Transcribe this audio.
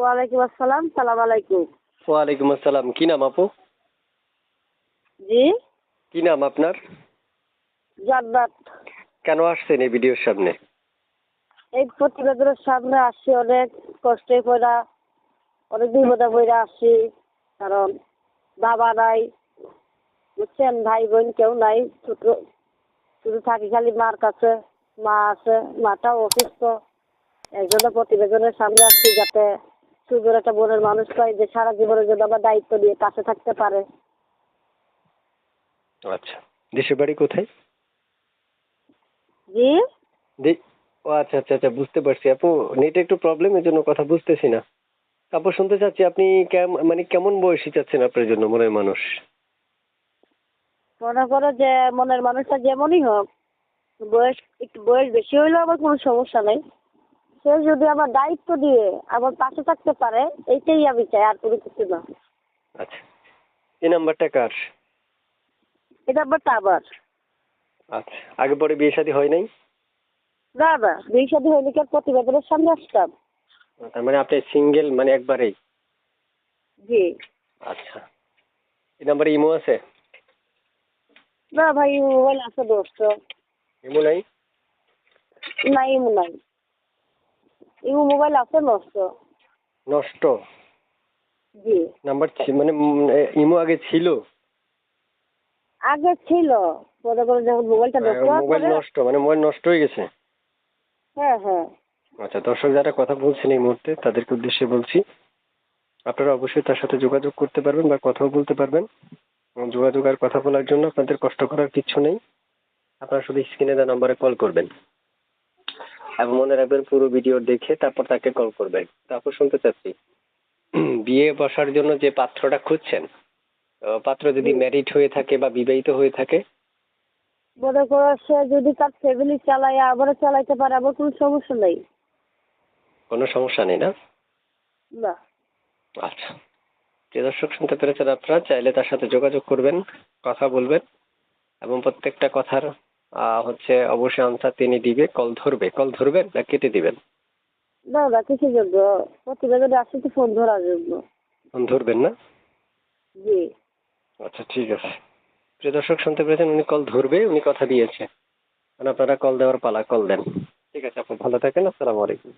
ওয়ালাইকুম আসসালাম সালাম আলাইকুম। ওয়ালাইকুম আসসালাম কি নাম আপু? জি? কি নাম আপনার? জান্নাত। কেন আসছেন এই ভিডিওর সামনে? এই প্রতিবেদনের সামনে আসছি অনেক কষ্টে পড়া অনেক বিপদে পড়ে আসছি কারণ বাবা নাই বুঝছেন ভাই বোন কেউ নাই ছোট শুধু থাকি খালি মার কাছে মা আছে মাটাও অসুস্থ। এই জন্য প্রতিবেদনের সামনে আসছি যাতে সুন্দর একটা বোনের মানুষ পাই যে সারা জীবনের জন্য আমার দায়িত্ব নিয়ে কাছে থাকতে পারে। আচ্ছা দেশের বাড়ি কোথায়? জি? ও আচ্ছা আচ্ছা আচ্ছা বুঝতে পারছি। আপু নেটে একটু প্রবলেম এর জন্য কথা বুঝতেছি না। আপু শুনতে চাচ্ছি আপনি মানে কেমন বয়সী চাচ্ছেন আপনার জন্য মনের মানুষ? মনে করো যে মনের মানুষটা যেমনই হোক বয়স একটু বয়স বেশি হইলেও আমার কোনো সমস্যা নেই। সে যদি আমার দায়িত্ব দিয়ে আমার পাশে থাকতে পারে এইটাই আমি চাই আর কোনো কিছু না। আচ্ছা। এই নাম্বারটা কার? এটা ব্যাপারটা আবার আচ্ছা। আগে পরে বিয়ে শাদী হয় নাই? না না বিয়ে সাথে হইলে কি আর প্রতিবেদনের সামনে আসতাম। তার মানে আপনি সিঙ্গেল মানে একবারেই? জি। আচ্ছা। এই নাম্বারে ইমো আছে? না ভাই মোবাইল আছে দোস্ত। ইমো নাই? না ইমু নাই। ইমু মোবাইল আছে নষ্ট? নষ্ট? জি। নাম্বার মানে ইমো আগে ছিল? আগে ছিল। মনে করো যখন মোবাইলটা নষ্ট হওয়ার মোবাইল নষ্ট মানে মোবাইল নষ্ট হয়ে গেছে? হ্যাঁ হ্যাঁ। আচ্ছা দর্শক যারা কথা বলছেন এই মুহূর্তে তাদেরকে উদ্দেশ্যে বলছি আপনারা অবশ্যই তার সাথে যোগাযোগ করতে পারবেন বা কথাও বলতে পারবেন। যোগাযোগ আর কথা বলার জন্য আপনাদের কষ্ট করার কিচ্ছু নেই। আপনারা শুধু স্ক্রিনে দেওয়া নম্বরে কল করবেন। এবং মনে রাখবেন পুরো ভিডিও দেখে তারপর তাকে কল করবেন। তারপর শুনতে চাচ্ছি। বিয়ে বসার জন্য যে পাত্রটা খুঁজছেন পাত্র যদি ম্যারিড হয়ে থাকে বা বিবাহিত হয়ে থাকে? মনে করো সে যদি তার ফ্যামিলি চালায় আবারও চালাইতে পারে আমার কোনো সমস্যা নেই। কোনো সমস্যা নেই না? না। আচ্ছা। যে দর্শক শুনতে পেরেছেন আপনারা? চাইলে তার সাথে যোগাযোগ করবেন কথা বলবেন এবং প্রত্যেকটা কথার হচ্ছে অবশ্যই আনসার তিনি দিবে কল ধরবে। কল ধরবেন না কেটে দিবেন? না না কিসের জন্য প্রতিবেদনে আসছে তো ফোন ধরার জন্য। ফোন ধরবেন না? জি। আচ্ছা ঠিক আছে। প্রিয় দর্শক শুনতে পেরেছেন উনি কল ধরবে উনি কথা দিয়েছে। মানে আপনারা কল দেওয়ার পালা কল দেন। ঠিক আছে আপনি ভালো থাকেন আসসালামু আলাইকুম।